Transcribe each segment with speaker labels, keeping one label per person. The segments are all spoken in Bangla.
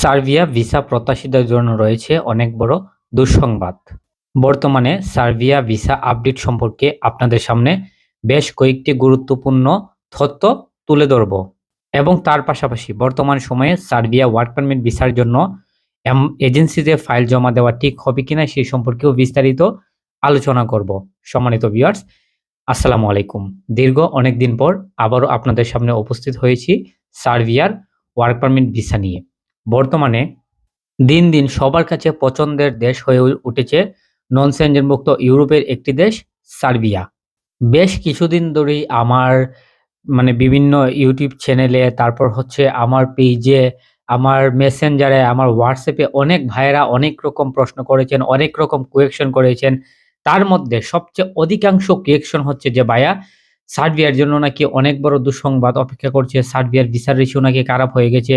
Speaker 1: সার্বিয়া ভিসা প্রত্যাশীদের জন্য রয়েছে অনেক বড় দুঃসংবাদ। বর্তমানে সার্বিয়া ভিসা আপডেট সম্পর্কে আপনাদের সামনে বেশ কয়েকটি গুরুত্বপূর্ণ তথ্য তুলে ধরব এবং তার পাশাপাশি বর্তমান সময়ে সার্বিয়া ওয়ার্ক পারমিট ভিসার জন্য এজেন্সিতে ফাইল জমা দেওয়া ঠিক হবে কিনা সেই সম্পর্কেও বিস্তারিত আলোচনা করব। সম্মানিত ভিউয়ার্স, আসসালামু আলাইকুম। দীর্ঘ অনেক দিন পর আবারও আপনাদের সামনে উপস্থিত হয়েছি সার্বিয়ার ওয়ার্ক পারমিট ভিসা নিয়ে। বর্তমানে দিন দিন সবার কাছে পছন্দের দেশ হয়ে উঠেছে নন সেঞ্জনমুক্ত ইউরোপের একটি দেশ, সার্বিয়া। বেশ কিছুদিন ধরেই আমার মানে বিভিন্ন ইউটিউব চ্যানেলে, তারপর হচ্ছে আমার পেজে, আমার মেসেঞ্জারে, আমার হোয়াটসঅ্যাপে অনেক ভাইয়েরা অনেক রকম প্রশ্ন করেছেন, অনেক রকম কোয়েকশন করেছেন। তার মধ্যে সবচেয়ে অধিকাংশ কোয়েকশন হচ্ছে যে, ভাইয়া, সার্বিয়ার জন্য নাকি অনেক বড় দুঃসংবাদ অপেক্ষা করছে? সার্বিয়ার ভিসার রেশিও নাকি খারাপ হয়ে গেছে?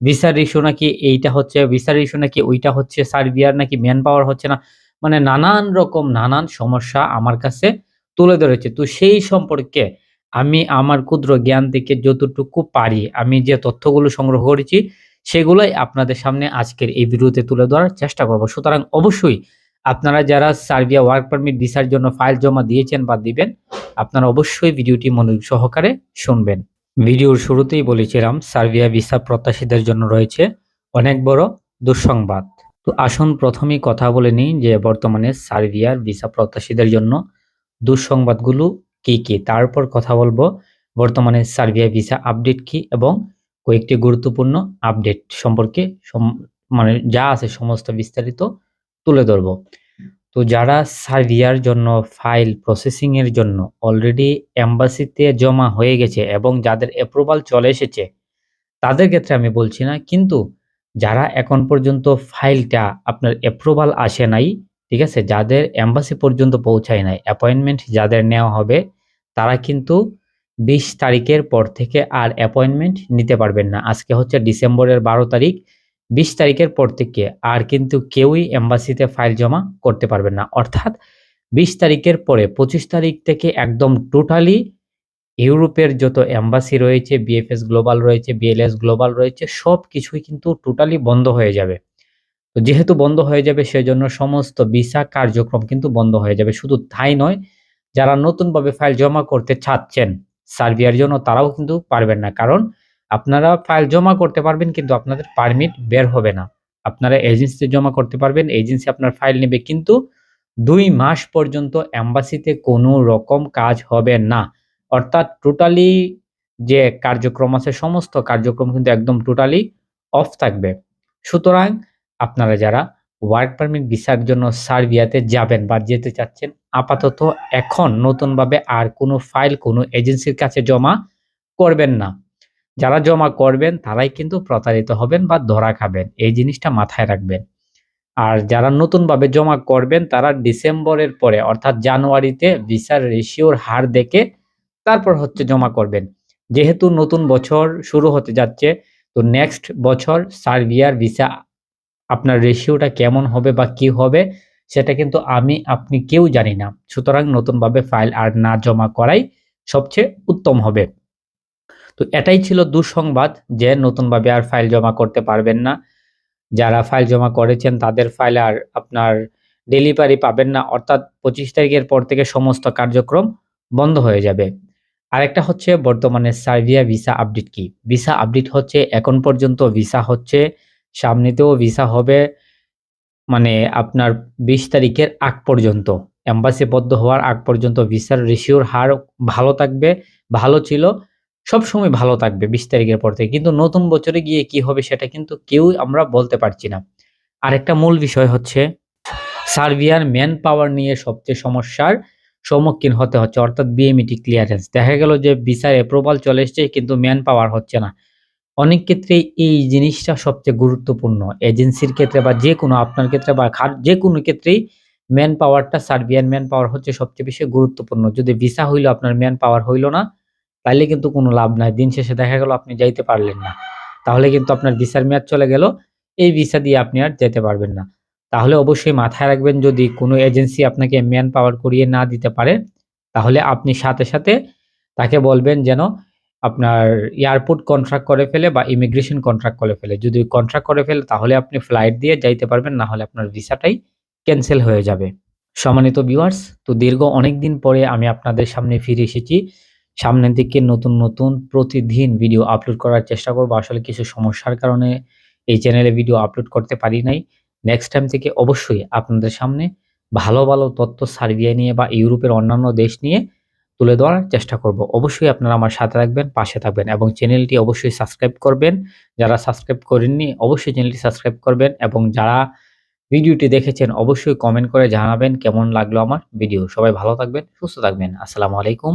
Speaker 1: ভিসার রেশিও নাকি এইটা হচ্ছে ভিসার রেশিও নাকি ওইটা হচ্ছে সার্বিয়ার নাকি ম্যান পাওয়ার হচ্ছে না। মানে নানান রকম, নানান সমস্যা আমার কাছে তুলে ধরেছে। তো সেই সম্পর্কে আমি আমার ক্ষুদ্র জ্ঞান থেকে যতটুকু পারি, আমি যে তথ্যগুলো সংগ্রহ করেছি, সেগুলোই আপনাদের সামনে আজকের এই ভিডিওতে তুলে ধরার চেষ্টা করব। সুতরাং অবশ্যই আপনারা যারা সার্বিয়া ওয়ার্ক পারমিট ভিসার জন্য ফাইল জমা দিয়েছেন বা দিবেন, আপনারা অবশ্যই ভিডিওটি মনোযোগ সহকারে শুনবেন। ভিডিওর শুরুতেই বলেছিলাম, সার্বিয়া ভিসা প্রত্যাশীদের জন্য রয়েছে অনেক বড় দুঃসংবাদ। তো আসুন প্রথমেই কথা বলে নিই যে বর্তমানে সার্বিয়ার ভিসা প্রত্যাশীদের জন্য দুঃসংবাদগুলো কি কি। তারপর কথা বলব, বর্তমানে সার্বিয়া ভিসা আপডেট কি এবং কয়েকটি গুরুত্বপূর্ণ আপডেট সম্পর্কে সম- মানে যা আছে সমস্ত বিস্তারিত তুলে ধরবো। তো যারা সার্বিয়ার জন্য ফাইল প্রসেসিং এর জন্য অলরেডি এম্বাসিতে জমা হয়ে গেছে এবং যাদের অ্যাপ্রুভাল চলে এসেছে, তাদের ক্ষেত্রে আমি বলছি না, কিন্তু যারা এখন পর্যন্ত ফাইলটা আপনার অ্যাপ্রুভাল আসে নাই, ঠিক আছে, যাদের এম্বাসি পর্যন্ত পৌঁছায় নাই অ্যাপয়েন্টমেন্ট যাদের নেওয়া হবে, তারা কিন্তু বিশ তারিখের পর থেকে আর অ্যাপয়েন্টমেন্ট নিতে পারবেন না। আজকে হচ্ছে ডিসেম্বরের বারো তারিখ বিশ তারিখের পর থেকে আর কিন্তু কেউই এম্বাসিতে ফাইল জমা করতে পারবেন না। অর্থাৎ বিশ তারিখের পরে পঁচিশ তারিখ থেকে একদম টোটালি ইউরোপের যত এম্বাসি রয়েছে, বিএফএস গ্লোবাল রয়েছে, বিএলএস গ্লোবাল রয়েছে, সব কিছুই কিন্তু টোটালি বন্ধ হয়ে যাবে। তো যেহেতু বন্ধ হয়ে যাবে, সেজন্য সমস্ত ভিসা কার্যক্রম কিন্তু বন্ধ হয়ে যাবে। শুধু তাই নয়, যারা নতুনভাবে ফাইল জমা করতে চাচ্ছেন, সার্বিয়ার জন্য তারাও কিন্তু পারবেন না। কারণ আপনারা ফাইল জমা করতে পারবেন, কিন্তু আপনাদের পারমিট বের হবে না। আপনারা এজেন্সিতে জমা করতে পারবেন এজেন্সি আপনার ফাইল নেবে, কিন্তু দুই মাস পর্যন্ত এম্বাসিতে কোনো রকম কাজ হবে না। অর্থাৎ টোটালি যে কার্যক্রম আছে, সমস্ত কার্যক্রম কিন্তু একদম টোটালি অফ থাকবে। সুতরাং আপনারা যারা ওয়ার্ক পারমিট ভিসার জন্য সার্বিয়াতে যাবেন বা যেতে চাচ্ছেন, আপাতত এখন নতুনভাবে আর কোনো ফাইল কোনো এজেন্সির কাছে জমা করবেন না। যারা জমা করবেন, তারাই কিন্তু প্রতারিত হবেন বা ধরা খাবেন। এই জিনিসটা মাথায় রাখবেন। আর যারা নতুনভাবে জমা করবেন, তারা ডিসেম্বরের পরে, অর্থাৎ জানুয়ারিতে ভিসার রেশিওর হার দেখে তারপর হচ্ছে জমা করবেন। যেহেতু নতুন বছর শুরু হতে যাচ্ছে, তো নেক্সট বছর সার্বিয়ার ভিসা আপনার রেশিওটা কেমন হবে বা কি হবে, সেটা কিন্তু আমি, আপনি কেউ জানি না। সুতরাং নতুনভাবে ফাইল আর না জমা করাই সবচেয়ে উত্তম হবে। তো এটাই ছিল দুঃসংবাদ যে নতুনভাবে আর ফাইল জমা করতে পারবেন না। যারা ফাইল জমা করেছেন তাদের ফাইল আর আপনার ডেলিভারি পাবেন না। অর্থাৎ পঁচিশ তারিখের পর থেকে সমস্ত কার্যক্রম বন্ধ হয়ে যাবে। আরেকটা হচ্ছে বর্তমানে সার্বিয়া ভিসা আপডেট কি? ভিসা আপডেট হচ্ছে, এখন পর্যন্ত ভিসা হচ্ছে, সামনেতেও ভিসা হবে মানে আপনার বিশ তারিখের আগ পর্যন্ত। এম্বাসি বদ্ধ হওয়ার আগ পর্যন্ত ভিসার রেশিওর হার ভালো থাকবে, ভালো ছিল। সব সময় ভালো থাকবে বিশ তারিখের পর থেকে। কিন্তু নতুন বছরে গিয়ে কি হবে সেটা কিন্তু কেউ আমরা বলতে পারছি না। আরেকটা মূল বিষয় হচ্ছে, সার্বিয়ার ম্যান পাওয়ার নিয়ে সবচেয়ে সমস্যার সম্মুখীন হতে হচ্ছে, অর্থাৎ বিএমইটি ক্লিয়ারেন্স দেখা গেল যে ভিসার অ্যাপ্রুভাল চলে এসছে, কিন্তু ম্যান পাওয়ার হচ্ছে না। অনেক ক্ষেত্রেই এই জিনিসটা সবচেয়ে গুরুত্বপূর্ণ। এজেন্সির ক্ষেত্রে বা যে কোনো আপনার ক্ষেত্রে বা যে কোনো ক্ষেত্রেই ম্যান পাওয়ারটা সার্বিয়ান ম্যান পাওয়ার হচ্ছে সবচেয়ে বেশি গুরুত্বপূর্ণ। যদি ভিসা হইল, আপনার ম্যান পাওয়ার হইল না তাইলে কিন্তু কোনো লাভ নাই। দিন শেষে দেখা গেল আপনি যাইতে পারলেন না। তাহলে কিন্তু আপনার ভিসার মেয়াদ চলে গেল। এই ভিসা দিয়ে আপনি আর যেতে পারবেন না। তাহলে অবশ্যই মাথায় রাখবেন, যদি কোনো এজেন্সি আপনাকে ম্যান পাওয়ার করিয়ে না দিতে পারে, তাহলে আপনি সাথে সাথে তাকে বলবেন যেন আপনার এয়ারপোর্ট কন্ট্রাক্ট করে ফেলে বা ইমিগ্রেশন কন্ট্রাক্ট করে ফেলে। যদি কন্ট্রাক্ট করে ফেলে, তাহলে আপনি ফ্লাইট দিয়ে যাইতে পারবেন, না হলে আপনার ভিসাটাই ক্যান্সেল হয়ে যাবে। সম্মানিত ভিউয়ার্স, তো দীর্ঘ অনেক দিন পরে আমি আপনাদের সামনে ফিরে এসেছি। সামনের দিকে নতুন নতুন প্রতিদিন ভিডিও আপলোড করার চেষ্টা করব। আসলে কিছু সমস্যার কারণে এই চ্যানেলে ভিডিও আপলোড করতে পারি নাই। নেক্সট টাইম থেকে অবশ্যই আপনাদের সামনে ভালো ভালো তথ্য সার্বিয়া নিয়ে বা ইউরোপের অন্যান্য দেশ নিয়ে তুলে ধরার চেষ্টা করব। অবশ্যই আপনারা আমার সাথে থাকবেন, পাশে থাকবেন এবং চ্যানেলটি অবশ্যই সাবস্ক্রাইব করবেন। যারা সাবস্ক্রাইব করেননি, অবশ্যই চ্যানেলটি সাবস্ক্রাইব করবেন এবং যারা ভিডিওটি দেখেছেন, অবশ্যই কমেন্ট করে জানাবেন কেমন লাগল আমার ভিডিও সবাই ভালো থাকবেন, সুস্থ থাকবেন। আসসালামু আলাইকুম।